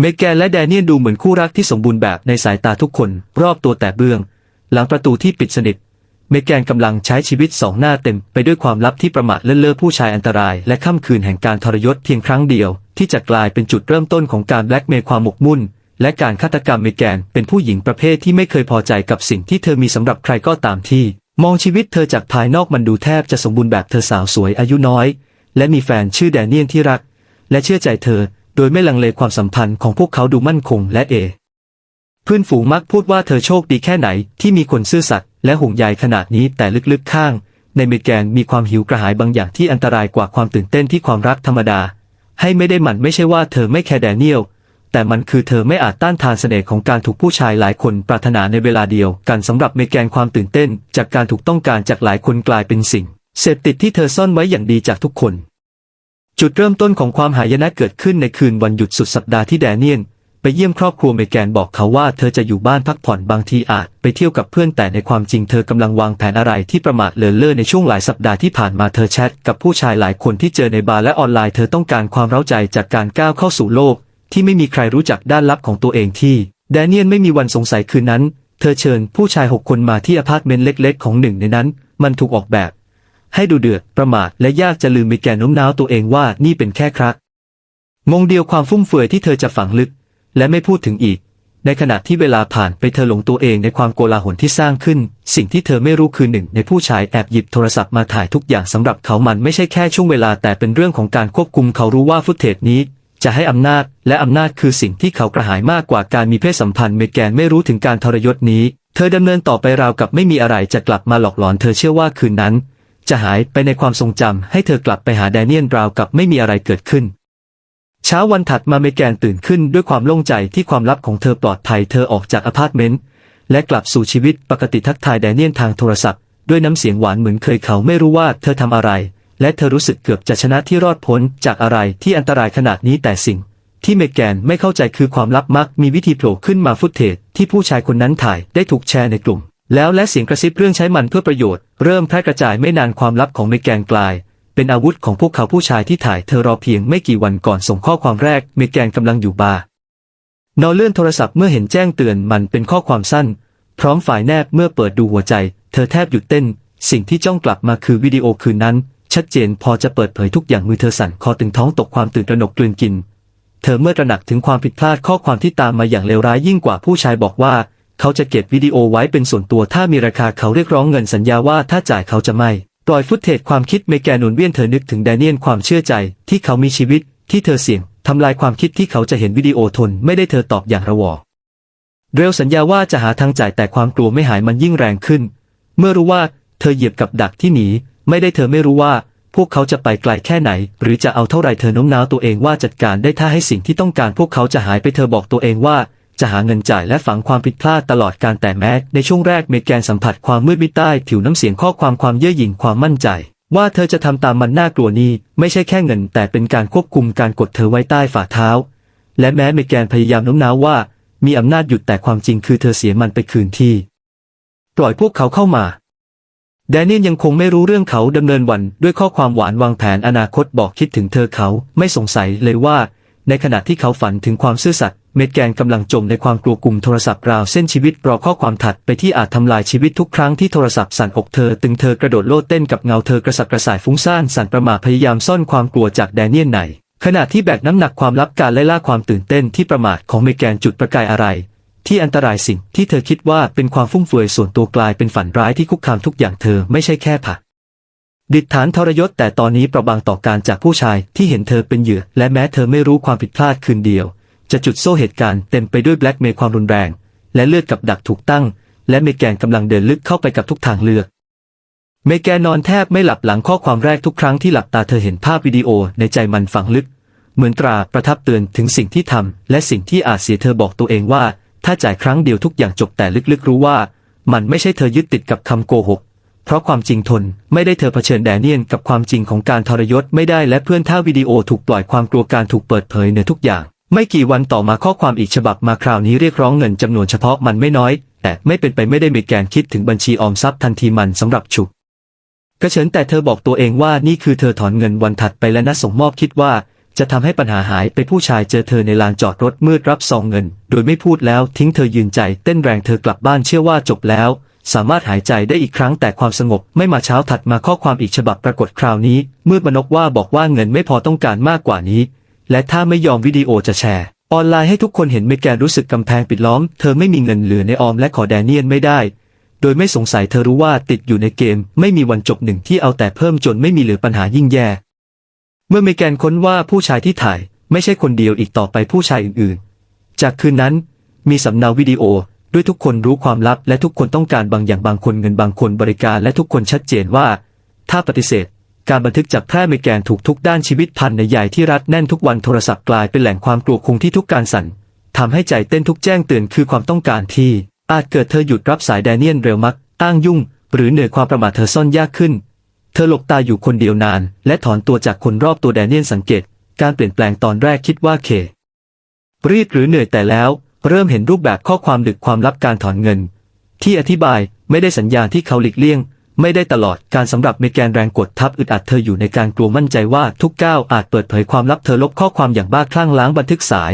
เมแกนและแดเนียลดูเหมือนคู่รักที่สมบูรณ์แบบในสายตาทุกคนรอบตัวแต่เบื้อง หลังประตูที่ปิดสนิท เมแกนกำลังใช้ชีวิตสองหน้าเต็มไปด้วยความลับที่ประมาทเลินเล่อผู้ชายอันตราย และค่ำคืนแห่งการทรยศเพียงครั้งเดียว ที่จะกลายเป็นจุดเริ่มต้นของการแบล็กเมย์ความหมกมุ่น และการฆาตกรรมเมแกนเป็นผู้หญิงประเภทที่ไม่เคยพอใจกับสิ่งที่เธอมีสำหรับใครก็ตามที่ มองชีวิตเธอจากภายนอกมันดูแทบจะสมบูรณ์แบบเธอสาวสวยอายุน้อย และมีแฟนชื่อแดเนียลที่รัก และเชื่อใจเธอ โดยไม่ลังเลความสัมพันธ์ของพวกเขาดูมั่นคงและเอ เพื่อนฝูงมักพูดว่าเธอโชคดีแค่ไหนที่มีคนซื่อสัตย์และห่วงใยขนาดนี้แต่ลึกๆข้าง ในเมแกนมีความหิวกระหายบางอย่างที่อันตรายกว่าความตื่นเต้นที่ความรักธรรมดา ให้ไม่ได้หมันไม่ใช่ว่าเธอไม่แคร์แดเนียลแต่มันคือเธอไม่อาจต้านทานเสน่ห์ของการถูกผู้ชายหลายคนปรารถนาในเวลาเดียวกันสำหรับเมแกนความตื่นเต้น จากการถูกต้องการจากหลายคนกลายเป็นสิ่ง เสพติดที่เธอซ่อนไว้อย่างดีจากทุกคน จุดเริ่มต้นของความหายนะเกิดขึ้นในคืนวันหยุดสุดสัปดาห์ที่แดเนียลไปเยี่ยมครอบครัวเมแกนบอกเขาว่าเธอจะอยู่บ้านพักผ่อนบางทีอาจไปเที่ยวกับเพื่อนแต่ในความจริงเธอกำลังวางแผนอะไรที่ประมาทเลินเล่อในช่วงหลายสัปดาห์ที่ผ่านมาเธอแชทกับผู้ชายหลายคนที่เจอในบาร์และออนไลน์เธอต้องการความเร้าใจจากการก้าวเข้าสู่โลก ที่ไม่มีใครรู้จักด้านลับของตัวเองที่แดเนียลไม่มีวันสงสัยคืนนั้น เธอเชิญผู้ชายหกคนมาที่อพาร์ตเมนต์เล็ก ๆ ของหนึ่งในนั้น มันถูกออกแบบ ให้ดูเดือดประมาทและยากจะลืมเมแกนโน้มน้าวตัวเองว่านี่เป็นแค่ครักมงเดียวความฟุ่มเฟือยที่เธอจะฝังลึก และไม่พูดถึงอีก ในขณะที่เวลาผ่านไปเธอหลงตัวเองในความโกลาหลที่สร้างขึ้น สิ่งที่เธอไม่รู้คือหนึ่งในผู้ชายแอบหยิบโทรศัพท์มาถ่ายทุกอย่างสำหรับเขามันไม่ใช่แค่ช่วงเวลาแต่เป็นเรื่องของการควบคุมเขารู้ว่าฟุตเทจนี้จะให้อำนาจ และอำนาจคือสิ่งที่เขากระหายมากกว่าการมีเพศสัมพันธ์เมแกนไม่รู้ถึงการทรยศนี้ เธอดำเนินต่อไปราวกับไม่มีอะไรจะกลับมาหลอกหลอนเธอเชื่อว่าคืนนั้น จะหายไปในความทรงจำให้เธอกลับไปหาแดเนียลราวกับไม่มีอะไรเกิดขึ้น เช้าวันถัดมาเมแกนตื่นขึ้นด้วยความโล่งใจที่ความลับของเธอปลอดภัยเธอออกจากอพาร์ตเมนต์และกลับสู่ชีวิตปกติทักทายแดเนียลทางโทรศัพท์ด้วยน้ำเสียงหวานเหมือนเคยเขาไม่รู้ว่าเธอทำอะไร และเธอรู้สึกเกือบจะชนะที่รอดพ้นจากอะไรที่อันตรายขนาดนี้แต่สิ่ง ที่เมแกนไม่เข้าใจคือความลับมักมีวิธีโผล่ขึ้นมาฟุตเทจที่ผู้ชายคนนั้นถ่ายได้ถูกแชร์ในกลุ่ม แล้วและเสียงกระซิบเรื่องใช้มันเพื่อประโยชน์เริ่มแพร่กระจายไม่นานความลับของเมแกนกลาย เป็นอาวุธของพวกเขาผู้ชายที่ถ่ายเธอรอเพียงไม่กี่วันก่อนส่งข้อความแรกเมแกนกำลังอยู่บาร์นอเลื่อนโทรศัพท์เมื่อเห็นแจ้งเตือนมันเป็นข้อความสั้น พร้อมฝ่ายแนบเมื่อเปิดดูหัวใจ เธอแทบหยุดเต้น สิ่งที่จ้องกลับมาคือวิดีโอคืนนั้น ชัดเจนพอจะเปิดเผยทุกอย่างมือเธอสั่นคอตึงท้องตกความตื่นตระหนกกลืนกิน เธอเมื่อตระหนักถึงความผิดพลาดข้อความที่ตามมาอย่างเลวร้ายยิ่งกว่าผู้ชายบอกว่า เขาจะเก็บวิดีโอไว้เป็นส่วนตัวถ้ามีราคาเขาเรียกร้องเงินสัญญาว่าถ้าจ่ายเขาจะไม่ปล่อยฟุตเทจความคิดเมแกนหนุนเวียนเธอนึกถึงแดเนียลความเชื่อใจ ที่เขามีชีวิต ที่เธอเสี่ยงทำลายความคิดที่เขาจะเห็นวิดีโอทนไม่ได้เธอตอบอย่างระวอเร็วสัญญาว่าจะหาทางจ่ายแต่ความกลัวไม่หายมันยิ่งแรงขึ้น เมื่อรู้ว่าเธอเหยียบกับดักที่หนี ไม่ได้เธอไม่รู้ว่า พวกเขาจะไปไกลแค่ไหน หรือจะเอาเท่าไรเธอโน้มน้าวตัวเองว่าจัดการได้ถ้าให้สิ่งที่ต้องการพวกเขาจะหายไปเธอบอกตัวเองว่า จะหาเงินจ่ายและฝังความผิดพลาดตลอดการแต่แม้ในช่วงแรกเมแกนสัมผัสความมืดมิดใต้ผิวน้ำเสียงข้อความความเย่อหยิ่งความมั่นใจ ว่าเธอจะทำตามมันน่ากลัวนี้ไม่ใช่แค่เงิน แต่เป็นการควบคุมการกดเธอไว้ใต้ฝ่าเท้า และแม้เมแกนพยายามโน้มน้าวว่า มีอำนาจหยุดแต่ความจริงคือเธอเสียมันไปคืนที่ ปล่อยพวกเขาเข้ามาแดเนียลยังคงไม่รู้เรื่องเขาดำเนินวันด้วยข้อความหวานวางแผนอนาคตบอกคิดถึงเธอเขาไม่สงสัยเลยว่า ในขณะที่เขาฝันถึงความซื่อสัตย์ เม็ดแกนกำลังจมในความกลัวกลุ่มโทรศัพท์ราวเส้นชีวิตรอข้อความถัดไปที่อาจทำลายชีวิตทุกครั้งที่โทรศัพท์สั่นอกเธอตึงเธอกระโดดโลดเต้นกับเงาเธอกระสับกระส่ายฟุ้งซ่านสั่นประมาทพยายามซ่อนความกลัวจากแดเนียลในขณะที่แบกน้ำหนักความลับการไล่ล่าความตื่นเต้นที่ประมาทของเมแกนจุดประกายอะไร ที่อันตรายสิ่งที่เธอคิดว่าเป็นความฟุ่มเฟือยส่วนตัวกลายเป็นฝันร้ายที่คุกคามทุกอย่างเธอไม่ใช่แค่ผักดิษฐานทรยศแต่ตอนนี้เประบางต่อการจากผู้ชายที่เห็นเธอเป็นเหยื่อ และแม้เธอไม่รู้ความผิดพลาดคืนเดียว จะจุดโซ่เหตุการณ์เต็มไปด้วยแบล็กเมย์ความรุนแรง และเลือดกับดักถูกตั้ง และเมแกนกำลังเดินลึกเข้าไปกับทุกทางเลือก เมแกนนอนแทบไม่หลับหลังข้อความแรกทุกครั้งที่หลับตาเธอเห็นภาพวิดีโอในใจมันฝังลึก เหมือนตราประทับเตือนถึงสิ่งที่ทำและสิ่งที่อาจเสียเธอบอกตัวเองว่า ถ้าจ่ายครั้งเดียวทุกอย่างจบแต่ลึกๆรู้ว่า มันไม่ใช่เธอยึดติดกับคำโกหกเพราะความจริงทนไม่ได้เธอเผชิญแดเนียนกับความจริงของการทรยศไม่ได้และเพื่อนท่าวิดีโอถูกปล่อยความกลัวการถูกเปิดเผยเหนือทุกอย่าง ไม่กี่วันต่อมาข้อความอีกฉบับมาคราวนี้เรียกร้องเงินจำนวนเฉพาะมันไม่น้อย แต่ไม่เป็นไปไม่ได้มีแกนคิดถึงบัญชีออมทรัพย์ทันทีมันสำหรับฉุกกระเฉินแต่เธอบอกตัวเองว่านี่คือเธอถอนเงินวันถัดไปและนัดส่งมอบคิดว่า จะทำให้ปัญหาหายไปผู้ชายเจอเธอในลานจอดรถมืดรับซองเงิน โดยไม่พูดแล้วทิ้งเธอยืนใจเต้นแรงเธอกลับบ้านเชื่อว่าจบแล้ว สามารถหายใจได้อีกครั้งแต่ความสงบไม่มาเช้าถัดมาข้อความอีกฉบับปรากฏคราวนี้มืดมนกว่าบอกว่าเงินไม่พอต้องการมากกว่านี้ และถ้าไม่ยอมวิดีโอจะแชร์ ออนไลน์ให้ทุกคนเห็นเมแกนรู้สึกกำแพงปิดล้อม เธอไม่มีเงินเหลือในออมและขอแดเนียนไม่ได้ โดยไม่สงสัยเธอรู้ว่าติดอยู่ในเกม ไม่มีวันจบหนึ่งที่เอาแต่เพิ่มจนไม่มีเหลือปัญหายิ่งแย่ เมื่อเมแกนค้นว่าผู้ชายที่ถ่าย ไม่ใช่คนเดียวอีกต่อไปผู้ชายอื่นๆ จากคืนนั้น มีสำเนาวิดีโอด้วยทุกคนรู้ความลับและทุกคนต้องการบางอย่างบางคนเงินบางคนบริการและทุกคนชัดเจนว่า ถ้าปฏิเสธ การบันทึกจากแพร่เมแกนถูกทุกด้านชีวิตพันในใหญ่ที่รัดแน่นทุกวันโทรศัพท์กลายเป็นแหล่งความกลัวคงที่ทุกการสั่นทำให้ใจเต้นทุกแจ้งเตือนคือความต้องการที่ อาจเกิดเธอหยุดรับสายแดเนียนเร็วมักตั้งยุ่ง หรือเหนื่อยความประมาทเธอซ่อนยากขึ้น เธอหลบตาอยู่คนเดียวนาน และถอนตัวจากคนรอบตัวแดเนียนสังเกต การเปลี่ยนแปลงตอนแรกคิดว่าเค รีดหรือเหนื่อยแต่แล้ว เริ่มเห็นรูปแบบข้อความดึกความลับการถอนเงิน ที่อธิบายไม่ได้สัญญาณที่เขาหลีกเลี่ยง ไม่ได้ตลอดการสำหรับเมแกนแรงกดทับอึดอัดเธออยู่ในการกลัวมั่นใจว่าทุกก้าวอาจเปิดเผยความลับเธอลบข้อความอย่างบ้าคลั่งล้างบันทึกสาย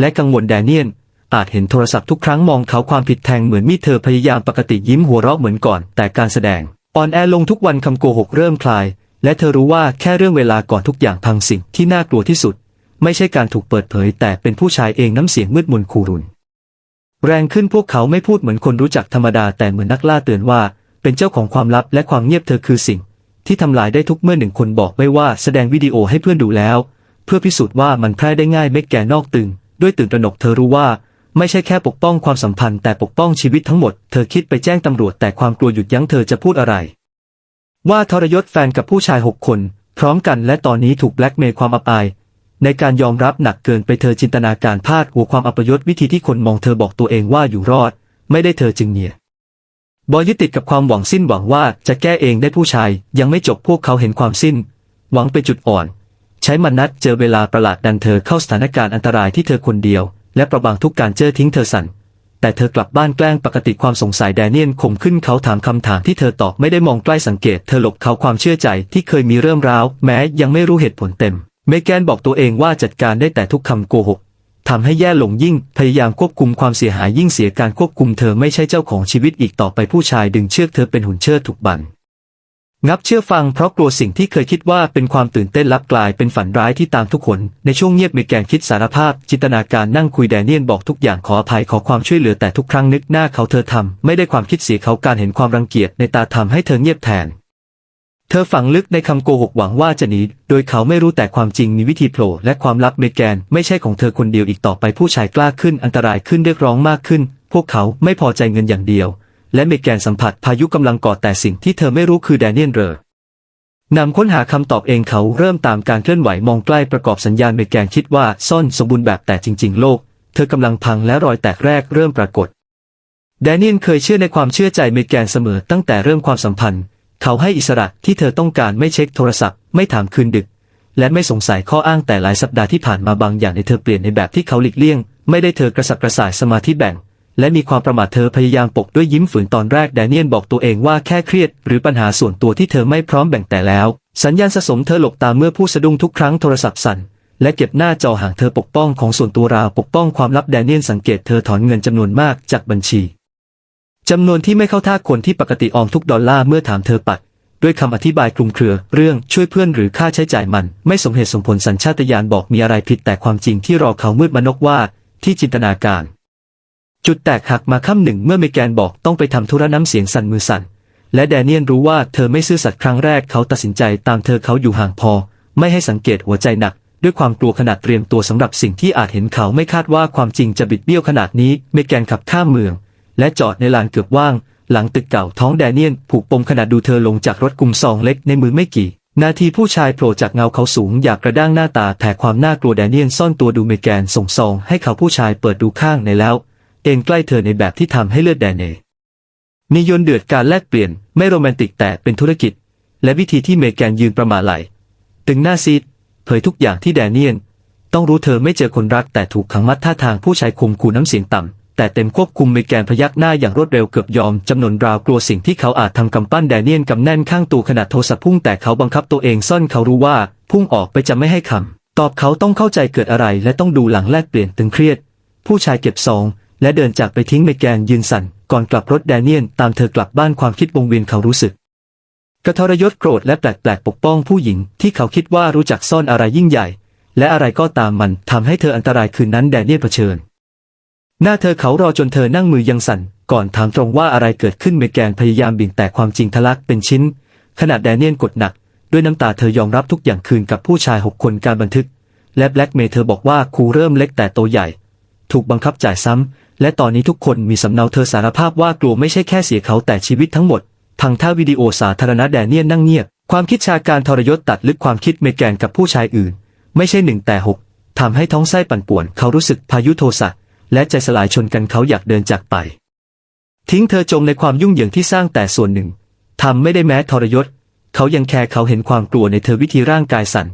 และกังวลแดเนียน อาจเห็นโทรศัพท์ทุกครั้งมองเขาความผิดแทงเหมือนมีเธอพยายามปกติยิ้มหัวเราะเหมือนก่อน แต่การแสดงอ่อนแอลงทุกวันคำโกหกเริ่มคลาย และเธอรู้ว่าแค่เรื่องเวลาก่อนทุกอย่างพังสิ่งที่น่ากลัวที่สุด ไม่ใช่การถูกเปิดเผย แต่เป็นผู้ชายเองน้ำเสียงมืดมนคูรุนแรงขึ้นพวกเขาไม่พูดเหมือนคนรู้จักธรรมดาแต่เหมือนนักล่าเตือนว่า เป็นเจ้าของความลับและความเงียบเธอคือสิ่ง ที่ทำลายได้ทุกเมื่อหนึ่งคนบอกไม่ว่าแสดงวิดีโอให้เพื่อนดูแล้ว เพื่อพิสูจน์ว่ามันแพร่ได้ง่ายไม่แก่นอกตึง ด้วยตื่นตระหนกเธอรู้ว่า ไม่ใช่แค่ปกป้องความสัมพันธ์แต่ปกป้องชีวิตทั้งหมดเธอคิดไปแจ้งตำรวจแต่ความกลัวหยุดยั้งเธอจะพูดอะไร ว่าทรยศแฟนกับผู้ชายหกคน พร้อมกันและตอนนี้ถูกแบล็กเมย์ความอับอายในการยอมรับหนักเกินไปเธอจินตนาการพาดหัวความอัปยศวิธีที่คนมองเธอบอกตัวเองว่าอยู่รอด ไม่ได้เธอจึงเนี่ย บอยยึดติดกับความหวังสิ้นหวังว่าจะแก้เองได้ผู้ชาย ยังไม่จบพวกเขาเห็นความสิ้น หวังเป็นจุดอ่อน ใช้มันนัดเจอเวลาประหลาดดันเธอเข้าสถานการณ์อันตรายที่เธอคนเดียว และประบางทุกการเจอทิ้งเธอสั่นแต่เธอกลับบ้านแกล้งปกติความสงสัยแดเนียนข่มขึ้นเขาถามคำถามที่เธอตอบไม่ได้มองใกล้สังเกตเธอหลบเขาความเชื่อใจที่เคยมีเริ่มร้าว แม้ยังไม่รู้เหตุผลเต็ม เมแกนบอกตัวเองว่าจัดการได้แต่ทุกคำโกหก ทำให้แย่ลงยิ่ง พยายามควบคุมความเสียหายยิ่งเสียการควบคุมเธอไม่ใช่เจ้าของชีวิตอีกต่อไปผู้ชายดึงเชือกเธอเป็นหุ่นเชิดถูกบันงับเชื่อฟังเพราะกลัวสิ่งที่เคยคิดว่าเป็นความตื่นเต้นลับกลายเป็นฝันร้ายที่ตามทุกคน ในช่วงเงียบเมแกนคิดสารภาพ จินตนาการนั่งคุยแดเนียนบอกทุกอย่างขออภัยขอความช่วยเหลือแต่ทุกครั้งนึกหน้าเขาเธอทำไม่ได้ความคิดเสียเขาการเห็นความรังเกียจในตาทำให้เธอเงียบแทน ธอฝังลึกในคำโกหกหวังว่าจะหนี โดยเขาไม่รู้แต่ความจริงมีวิธีโผล่และความลับเมแกนไม่ใช่ของเธอคนเดียวอีกต่อไปผู้ชายกล้าขึ้นอันตรายขึ้นเรียกร้องมากขึ้น พวกเขาไม่พอใจเงินอย่างเดียว และเมแกนสัมผัสพายุกำลังก่อแต่สิ่งที่เธอไม่รู้คือแดเนียนเรอนำค้นหาคำตอบเองเขาเริ่มตามการเคลื่อนไหวมองใกล้ประกอบสัญญาณเมแกนคิดว่าซ่อนสมบูรณ์แบบแต่จริง ๆ โลก เธอกำลังพังและรอยแตกแรกเริ่มปรากฏแดเนียนเคยเชื่อในความเชื่อใจเมแกนเสมอตั้งแต่เริ่มความสัมพันธ์ เขาให้อิสระที่เธอต้องการไม่เช็คโทรศัพท์ ไม่ถามคืนดึก และไม่สงสัยข้ออ้างแต่หลายสัปดาห์ที่ผ่านมาบางอย่างในเธอเปลี่ยนในแบบที่เขาหลีกเลี่ยง ไม่ได้เธอกระสับกระส่ายสมาธิแบ่ง และมีความประมาทเธอพยายามปกด้วยยิ้มฝืนตอนแรกแดเนียนบอกตัวเองว่าแค่เครียด หรือปัญหาส่วนตัวที่เธอไม่พร้อมแบ่งแต่แล้ว สัญญาณสะสมเธอหลบตาเมื่อผู้สะดุ้งทุกครั้งโทรศัพท์สั่นและเก็บหน้าจอห่างเธอปกป้องของส่วนตัวราวปกป้องความลับแดเนียนสังเกตเธอถอนเงินจำนวนมากจากบัญชี จำนวนที่ไม่เข้าท่าคนที่ปกติออมทุกดอลลาร์เมื่อถามเธอปัด ด้วยคำอธิบายคลุมเครือ เรื่องช่วยเพื่อนหรือค่าใช้จ่ายมัน ไม่สมเหตุสมผลสัญชาตญาณบอกมีอะไรผิดแต่ความจริงที่รอเขามืดมนกว่า ที่จินตนาการ จุดแตกหักมาค่ำหนึ่งเมื่อเมแกนบอกต้องไปทำธุระน้ำเสียงสั่นมือสั่น และแดเนียนรู้ว่าเธอไม่ซื่อสัตย์ครั้งแรกเขาตัดสินใจตามเธอเขาอยู่ห่างพอ ไม่ให้สังเกตหัวใจหนักด้วยความกลัวขนาดเตรียมตัวสำหรับสิ่งที่อาจเห็นเขาไม่คาดว่าความจริงจะบิดเบี้ยวขนาดนี้เมแกนขับข้ามเมือง และจอดในลานเกือบว่าง หลังตึกเก่าท้องแดเนียนผูกปมขณะดูเธอลงจากรถกลุ่มซองเล็กในมือไม่กี่ นาทีผู้ชายโผล่จากเงาเขาสูงอยากกระด้างหน้าตาแต่ความน่ากลัวแดเนียนซ่อนตัวดูเมแกนส่งซองให้เขาผู้ชายเปิดดูข้างในแล้ว เองใกล้เธอในแบบที่ทำให้เลือดแดนเนมีโยนเดือดการแลกเปลี่ยนไม่โรแมนติกแต่เป็นธุรกิจ และวิธีที่เมแกนยืนประมาไหลตึงหน้าซีดเผยทุกอย่างที่แดเนียน ต้องรู้เธอไม่เจอคนรักแต่ถูกขังมัดท่าทางผู้ชายข่มขู่น้ำเสียงต่ำ แต่เต็มควบคุมเมแกนพยักหน้าอย่างรวดเร็วเกือบยอมจำนวนราวกลัวสิ่งที่เขาอาจทำกำปั้นแดเนียนกำแน่นข้างตัวขนาดโทรศัพท์พุ่งแต่เขาบังคับตัวเองซ่อนเขารู้ว่าพุ่งออกไปจะไม่ให้คำตอบเขาต้องเข้าใจเกิดอะไรและต้องดูหลังแลกเปลี่ยนตึงเครียด ผู้ชายเก็บซองและเดินจากไปทิ้งเมแกนยืนสั่น ก่อนกลับรถแดเนียนตามเธอกลับบ้านความคิดวงเวียนเขารู้สึกกระทรยศโกรธและแปลกๆปกป้องผู้หญิงที่เขาคิดว่ารู้จักซ่อนอะไรยิ่งใหญ่ และอะไรก็ตามมันทำให้เธออันตรายคืนนั้นแดเนียลเผชิญ หน้าเธอเขารอจนเธอนั่งมือยังสั่น ก่อนถามตรงว่าอะไรเกิดขึ้นเมแกนพยายามบิ่งแต่ความจริงทะลักเป็นชิ้นขณะแดเนียลกดหนัก ด้วยน้ำตาเธอยอมรับทุกอย่างคืนกับผู้ชายหกคนการบันทึก และแบล็กเมย์เธอบอกว่าครูเริ่มเล็กแต่โตใหญ่ ถูกบังคับจ่ายซ้ำ และตอนนี้ทุกคนมีสำเนาเธอสารภาพว่ากลัวไม่ใช่แค่เสียเขาแต่ชีวิตทั้งหมดพังท่าวิดีโอสาธารณะแดเนียลนั่งเงียบ ความคิดชาการทรยศตัดลึกความคิดเมแกนกับผู้ชายอื่น ไม่ใช่หนึ่งแต่หกทำให้ท้องไส้ปั่นป่วน เขารู้สึกพายุโทสะ และใจสลายชนกันเขาอยากเดินจากไป ทิ้งเธอจมในความยุ่งเหยิงที่สร้างแต่ส่วนหนึ่งทำไม่ได้แม้ทรยศ เขายังแคร์เขาเห็นความกลัวในเธอวิธีร่างกายสั่น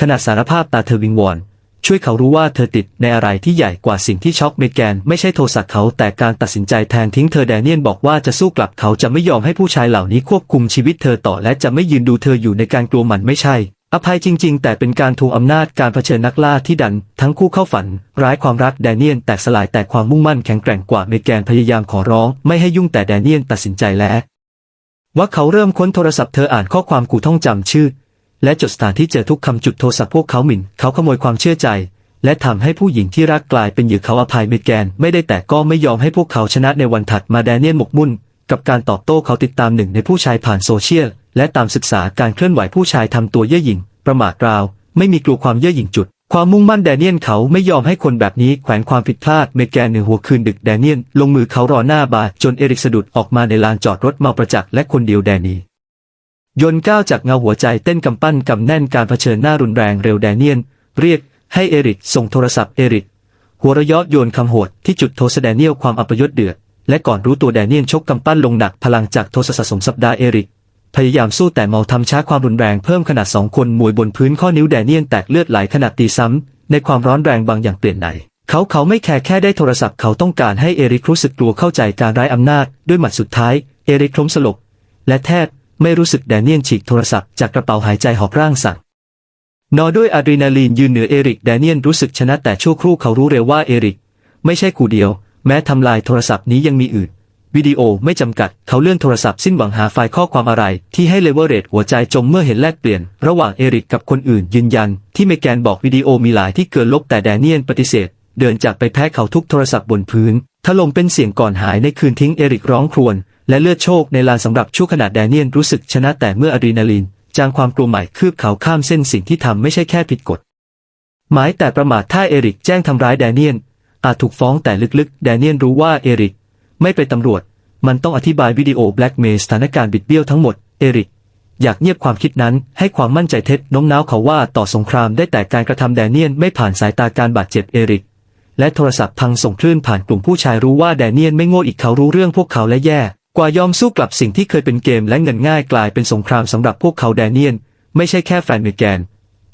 ขณะสารภาพตาเธอวิงวอน ช่วยเขารู้ว่าเธอติดในอะไรที่ใหญ่กว่าสิ่งที่ช็อกเมแกน ไม่ใช่โทสะเขาแต่การตัดสินใจแทนทิ้งเธอแดเนียนบอกว่าจะสู้กลับเขาจะไม่ยอมให้ผู้ชายเหล่านี้ควบคุมชีวิตเธอต่อและจะไม่ยืนดูเธออยู่ในการกลัวมันไม่ใช่ อภัยจริง ๆ แต่เป็นการทวงอำนาจการเผชิญนักล่าที่ดัน ทั้งคู่เข้าฝัน ร้ายความรักแดเนียนแตกสลายแต่ความมุ่งมั่นแข็งแกร่งกว่าเมแกนพยายามขอร้อง ไม่ให้ยุ่งแต่แดเนียนตัดสินใจแล้วว่าเขาเริ่มค้นโทรศัพท์เธออ่านข้อความกูท่องจำชื่อ และจดสถานที่เจอทุกคำจุดโทรศัพท์พวกเขาหมิ่น เขาขโมยความเชื่อใจ และทำให้ผู้หญิงที่รักกลายเป็นเหยื่อเขาอภัยเมแกน ไม่ได้แต่ก็ไม่ยอมให้พวกเขาชนะในวันถัดมาแดเนียลหมกมุ่น กับการตอบโต้เขาติดตามหนึ่งในผู้ชายผ่านโซเชียล และตามศึกษาการเคลื่อนไหวผู้ชายทำตัวเย่อหยิ่ง ประมาทราว ไม่มีกลัวความเย่อหยิ่งจุด ความมุ่งมั่นแดเนียลเขาไม่ยอมให้คนแบบนี้แขวนความผิดพลาดเมแกนในหัวคืนดึกแดเนียลลงมือเขารอหน้าบาร์จนเอริกสะดุดออกมาในลานจอดรถเมาประจักษ์และคนเดียวแดนียนก้าวจากเงาหัวใจเต้นกำปั้นกำแน่นการเผชิญหน้ารุนแรงเร็วแดเนียน เรียกให้เอริกส่งโทรศัพท์เอริกหัวระยาะโยนคำโหดที่จุดโทสแดเนียลความอัปยศเดือดและก่อนรู้ตัวแดเนียลชกกำปั้นลงหนักพลังจากโทสะสะสมสัปดาห์เอริก พยายามสู้แต่เมาทำช้าความรุนแรงเพิ่มขนาดสองคนมวยบนพื้นข้อนิ้วแดเนียนแตกเลือดไหลขนาดตีซ้ำ ในความร้อนแรงบางอย่างเปลี่ยนไหน เขาเขาไม่แคร์แค่ได้โทรศัพท์เขาต้องการให้เอริกรู้สึกกลัวเข้าใจการร้ายอำนาจ ด้วยหมัดสุดท้าย เอริกล้มสลบ และแทบไม่รู้สึกแดเนียลฉีกโทรศัพท์จากกระเป๋าหายใจหอบร่างสั่นนอด้วยอะดรีนาลีนยืนเหนือเอริกแดเนียลรู้สึกชนะแต่ชั่วครู่เขารู้เร็วว่าเอริก ไม่ใช่กูเดียว แม้ทำลายโทรศัพท์นี้ยังมีอื่น วิดีโอไม่จำกัด เขาเลื่อนโทรศัพท์สิ้นหวังหาไฟล์ข้อความอะไร ที่ให้เลเวอเรตหัวใจจมเมื่อเห็นแลกเปลี่ยน ระหว่างเอริกกับคนอื่นยืนยัน ที่เมแกนบอกวิดีโอมีหลายที่เกินลบแต่แดเนียลปฏิเสธ เดินจากไปแพ้เขาทุกโทรศัพท์บนพื้นถล่มเป็นเสียงก่อนหายในคืนทิ้งเอริกร้องครวญและเลือดโชคในลานสำหรับชั่วขณะแดเนียลรู้สึกชนะแต่เมื่ออะดรีนาลีนจางความกลัวใหม่คืบเขาข้ามเส้นสิ่งที่ทำไม่ใช่แค่ผิดกฎหมายแต่ประมาทถ้าเอริกแจ้งทำร้ายแดเนียลอาจถูกฟ้องแต่ลึกๆ แดเนียลรู้ว่าเอริก ไม่เป็นตำรวจ มันต้องอธิบายวิดีโอแบล็กเมย์สถานการณ์บิดเบี้ยวทั้งหมด เอริก อยากเงียบความคิดนั้นให้ความมั่นใจเท็จน้มน้าวเขาว่าต่อสงครามได้แต่การกระทำแดเนียลไม่ผ่านสายตาการบาดเจ็บเอริก และโทรศัพท์พังส่งคลื่นผ่านกลุ่มผู้ชายรู้ว่าแดเนียลไม่โง่อีกเขารู้เรื่องพวกเขาและแย่ กว่ายอมสู้กลับสิ่งที่เคยเป็นเกมและเงินง่ายกลายเป็นสงครามสำหรับพวกเขาแดเนียลไม่ใช่แค่แฟนเมแกน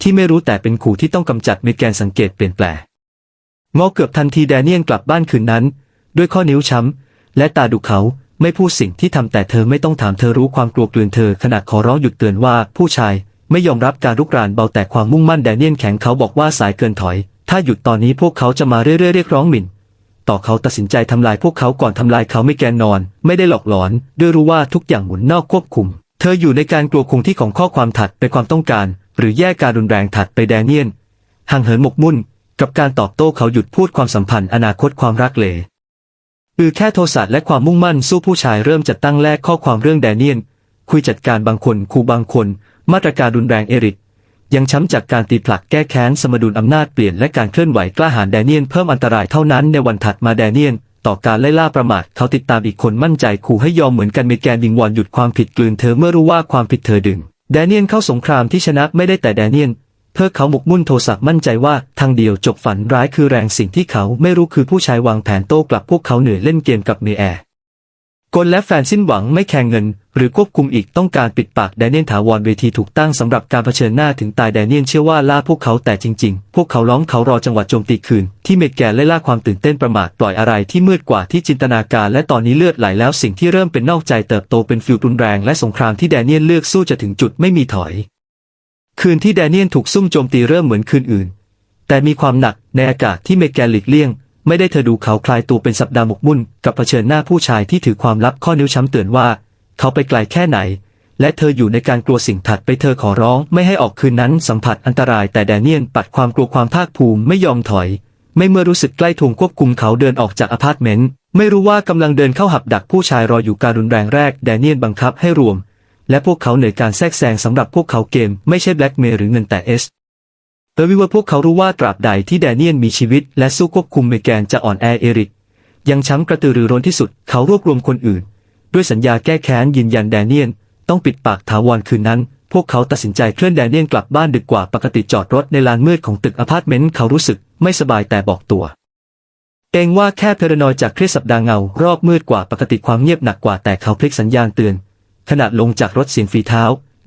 ที่ไม่รู้แต่เป็นขู่ที่ต้องกำจัดเมแกนสังเกตเปลี่ยนแปลงงอเกือบทันทีแดเนียลกลับบ้านคืนนั้น ด้วยข้อนิ้วช้ำ และตาดุเขาไม่พูดสิ่งที่ทำแต่เธอไม่ต้องถามเธอรู้ความกลัวกลืนเธอขณะขอร้องหยุดเตือนว่าผู้ชายไม่ยอมรับการรุกรานเบาแต่ความมุ่งมั่นแดเนียลแข็งเขาบอกว่าสายเกินถอย ถ้าหยุดตอนนี้พวกเขาจะมาเรื่อยๆเรียกร้องหมิ่น ต่อเขาตัดสินใจทำลายพวกเขาก่อนทำลายเขาไม่แกนนอน ไม่ได้หลอกหลอน ด้วยรู้ว่าทุกอย่างหมุนนอกควบคุม เธออยู่ในการกลัวคงที่ของข้อความถัดไปความต้องการ หรือแยกการรุนแรงถัดไปแดเนียลห่างเหินหมกมุ่น กับการตอบโต้เขาหยุดพูดความสัมพันธ์อนาคตความรักเล อือแค่โทสะและความมุ่งมั่นสู้ผู้ชายเริ่มจัดตั้งแลกข้อความเรื่องแดเนียลคุยจัดการบางคนคูบางคน มาตรการรุนแรงเอริก ยังช้ำจากการตีผลักแก้แค้นสมดุลอำนาจเปลี่ยนและการเคลื่อนไหวกล้าหาญแดเนียลเพิ่มอันตรายเท่านั้นในวันถัดมาแดเนียลต่อการไล่ล่าประมาทเขาติดตามอีกคนมั่นใจขู่ให้ยอมเหมือนกันเมแกนวิงวอนหยุดความผิดกลืนเธอเมื่อรู้ว่าความผิดเธอดึงแดเนียลเข้าสงครามที่ชนะไม่ได้แต่แดเนียล เพื่อเขาหมกมุ่นโทสะมั่นใจว่าทางเดียวจบฝันร้ายคือแรงสิ่งที่เขาไม่รู้คือผู้ชายวางแผนโต้กลับพวกเขาเหนื่อยเล่นเกมกับเมแอร์กลและแฟนสิ้นหวังไม่แข่งเงิน หรือควบคุมอีกต้องการปิดปากแดเนียลถาวรเวทีถูกตั้งสำหรับการเผชิญหน้าถึงตายแดเนียลเชื่อว่าล่าพวกเขาแต่จริงๆ พวกเขาล้อมเขารอจังหวะโจมตีคืน ที่เมดแกนไล่ล่าความตื่นเต้นประมาทปล่อยอะไรที่มืดกว่าที่จินตนาการ และตอนนี้เลือดไหลแล้วสิ่งที่เริ่มเป็นนอกใจเติบโตเป็นฟิวรุนแรงและสงครามที่แดเนียลเลือกสู้จะถึงจุดไม่มีถอย คืนที่แดเนียลถูกซุ่มโจมตีเริ่มเหมือนคืนอื่น แต่มีความหนักในอากาศที่เมแกนหลีกเลี่ยง ไม่ได้เธอดูเขาคลายตัวเป็นสัปดาห์หมกมุ่น กับเผชิญหน้าผู้ชายที่ถือความลับข้อนิ้วช้ำเตือนว่า เขาไปไกลแค่ไหน และเธออยู่ในการกลัวสิ่งถัดไปเธอขอร้อง ไม่ให้ออกคืนนั้นสัมผัสอันตราย แต่แดเนียลปัดความกลัวความภาคภูมิไม่ยอมถอย ไม่เมื่อรู้สึกใกล้ทวงควบคุมเขาเดินออกจากอพาร์ตเมนต์ไม่รู้ว่ากำลังเดินเข้าหับดักผู้ชายรออยู่การรุนแรงแรกแดเนียลบังคับให้รวม และพวกเขาเหนื่อยการแทรกแซงสำหรับพวกเขาเกมไม่ใช่แบล็กเมย์หรือเงินแต่เอสเตอร์วิว่าพวกเขารู้ว่าตราบใดที่แดเนียลมีชีวิต และสู้ควบคุมเมแกนจะอ่อนแอเอริก ยังช้ำกระตือรือร้นที่สุดเขารวบรวมคนอื่น ด้วยสัญญาแก้แค้นยืนยันแดเนียลต้องปิดปากถาวรคืนนั้น พวกเขาตัดสินใจเคลื่อนแดเนียลกลับบ้านดึกกว่าปกติจอดรถในลานมืดของตึกอพาร์ตเมนต์เขารู้สึกไม่สบายแต่บอกตัวเองว่าแค่เพรนอยจากเครียดสัปดาห์เงารอบมืดกว่าปกติความเงียบหนักกว่าแต่เขาพลิกสัญญาณเตือน ขณะลงจากรถเสียงฝีเท้า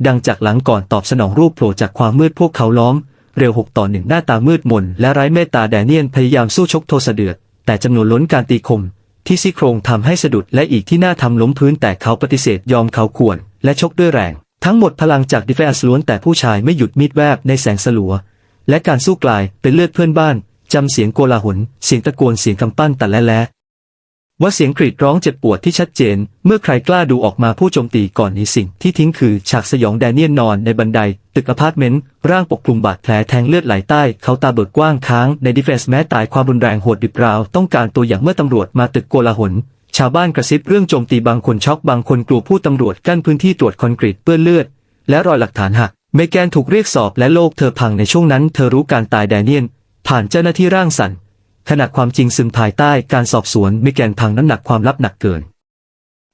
ดังจากหลังก่อนตอบสนองรูปโผล่จากความมืดพวกเขาล้อม เร็วหกต่อหนึ่งหน้าตามืดมนและไร้เมตตาแดเนียนพยายามสู้ชกโทสะเดือด แต่จำนวนล้นการตีคม ที่ซี่โครงทำให้สะดุดและอีกที่หน้าทำล้มพื้นแต่เขาปฏิเสธยอมเขาควร และชกด้วยแรง ทั้งหมดพลังจากดิเฟนส์ล้วนแต่ผู้ชายไม่หยุดมีดแวบในแสงสลัว และการสู้กลายเป็นเลือดเพื่อนบ้านจำเสียงโกลาหลเสียงตะโกนเสียงกำปั้นแต่และและ ว่าเสียงกรีดร้องเจ็บปวดที่ชัดเจน เมื่อใครกล้าดูออกมาผู้โจมตีก่อนนี้สิ่งที่ทิ้งคือฉากสยองแดเนียลนอนในบันได ตึกอพาร์ตเมนต์ ร่างปกคลุมบาดแผลแทงเลือดไหลใต้ เขาตาเบิกกว้างค้างในดิเฟนส์แม้ตายความรุนแรงโหดดิบราว ต้องการตัวอย่างเมื่อตำรวจมาตึกโกลาหลชาวบ้านกระซิบเรื่องโจมตีบางคนช็อกบางคนกลัวผู้ตำรวจกั้นพื้นที่ตรวจคอนกรีตเปื้อนเลือด และรอยหลักฐานหักเมแกนถูกเรียกสอบและโลกเธอพังในช่วงนั้น เธอรู้การตายแดเนียลผ่านเจ้าหน้าที่ร่างสั่น ขณะความจริงซึมภายใต้การสอบสวนมิแกนพังน้ำหนักความลับหนักเกิน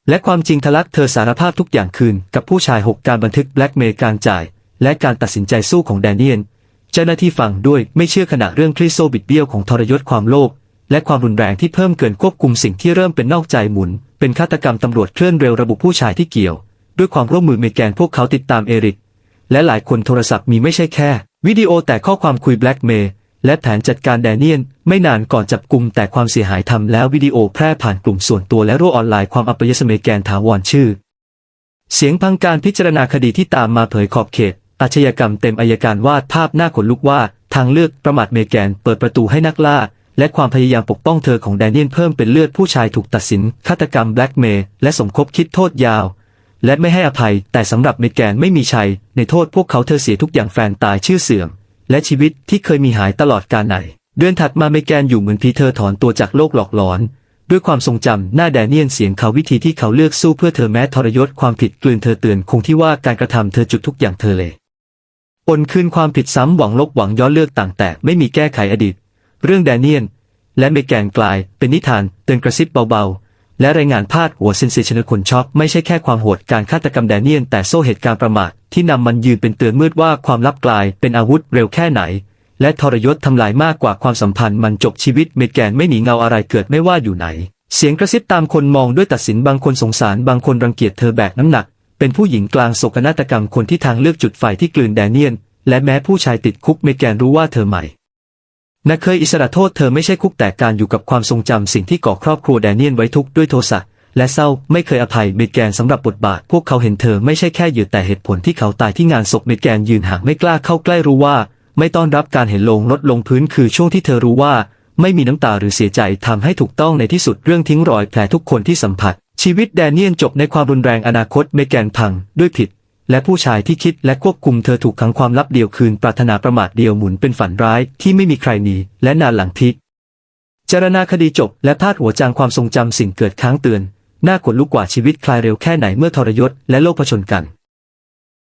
และความจริงทะลักเธอสารภาพทุกอย่างคืนกับผู้ชายหกการบันทึกแบล็กเมย์การจ่าย และการตัดสินใจสู้ของแดเนียลเจ้าหน้าที่ฟังด้วยไม่เชื่อขณะเรื่องคริโซบิดเบี้ยวของทรยศความโลภและความรุนแรงที่เพิ่มเกินควบคุมสิ่งที่เริ่มเป็นนอกใจหมุน เป็นฆาตกรรมตำรวจเคลื่อนเร็วระบุผู้ชายที่เกี่ยว ด้วยความร่วมมือเมแกนพวกเขาติดตามเอริก และหลายคนโทรศัพท์มีไม่ใช่แค่ วิดีโอแต่ข้อความคุยแบล็กเมย์ และแผนจัดการแดเนียลไม่นานก่อนจับกลุ่มแต่ความเสียหายทำแล้ววิดีโอแพร่ผ่านกลุ่มส่วนตัวและโลกออนไลน์ความอัปยศเมแกนถาวรชื่อ เสียงพังการพิจารณาคดีที่ตามมาเผยขอบเขต อาชญากรรมเต็มอายการวาดภาพหน้าขนลุกว่า ทางเลือกประมาทเมแกนเปิดประตูให้นักล่า และความพยายามปกป้องเธอของแดเนียลเพิ่มเป็นเลือดผู้ชายถูกตัดสินฆาตกรรมแบล็กเมย์และสมคบคิดโทษยาว และไม่ให้อภัย แต่สำหรับเมแกนไม่มีชัยในโทษพวกเขาเธอเสียทุกอย่างแฟนตายชื่อเสื่อม และชีวิตที่เคยมีหายตลอดกาลไหน เดือนถัดมาเมแกนอยู่เหมือนพีเธอถอนตัวจากโลกหลอกหลอน ด้วยความทรงจำหน้าแดเนียลเสียงเขาวิธีที่เขาเลือกสู้เพื่อเธอแม้ทรยศความผิดกลืนเธอเตือนคงที่ว่าการกระทำเธอจุดทุกอย่างเธอเลยปนคืนความผิดซ้ำหวังลบหวังย้อนเลือกต่างแต่ไม่มีแก้ไขอดีต เรื่องแดเนียลและเมแกนกลายเป็นนิทานเตือนกระซิบเบาๆ และรายงานพาดหัวเซนเซชันคนช็อกไม่ใช่แค่ความโหดการฆาตกรรมแดเนียลแต่โซ่เหตุการณ์ประมาทที่นำมันยืนเป็นเตือนมืดว่าความลับกลายเป็นอาวุธเร็วแค่ไหน และทรยศทำลายมากกว่าความสัมพันธ์มันจบชีวิตเมแกนไม่หนีเงาอะไรเกิดไม่ว่าอยู่ไหน เสียงกระซิบตามคนมองด้วยตัดสินบางคนสงสารบางคนรังเกียจเธอแบกน้ำหนัก เป็นผู้หญิงกลางโศกนาฏกรรมคนที่ทางเลือกจุดไฟที่กลืนแดเนียลและแม้ผู้ชายติดคุกเมแกนรู้ว่าเธอใหม่ นักเคยอิสระโทษเธอไม่ใช่คุกแต่การอยู่กับความทรงจำสิ่งที่ก่อครอบครัวแดเนียลไว้ทุกข์ด้วยโทสะและเศร้าไม่เคยอภัยเมแกนสำหรับบทบาท พวกเขาเห็นเธอไม่ใช่แค่เหยื่อแต่เหตุผลที่เขาตายที่งานศพเมแกนยืนห่างไม่กล้าเข้าใกล้รู้ว่า ไม่ต้อนรับการเห็นลงลดลงพื้นคือช่วงที่เธอรู้ว่า ไม่มีน้ำตาหรือเสียใจทำให้ถูกต้องในที่สุดเรื่องทิ้งรอยแผลทุกคนที่สัมผัส ชีวิตแดเนียลจบในความรุนแรงอนาคตเมแกนพังด้วยผิด และผู้ชายที่คิดและควบคุมเธอถูกขังความลับเดียวคืน ปรารถนาประมาทเดียวหมุนเป็นฝันร้ายที่ไม่มีใครหนีและนานหลังทิศจารณาคดีจบและพาดหัวจางความทรงจำสิ่งเกิดค้างเตือนน่าขนลุกกว่าชีวิตคลายเร็วแค่ไหนเมื่อทรยศและโลกผชนกัน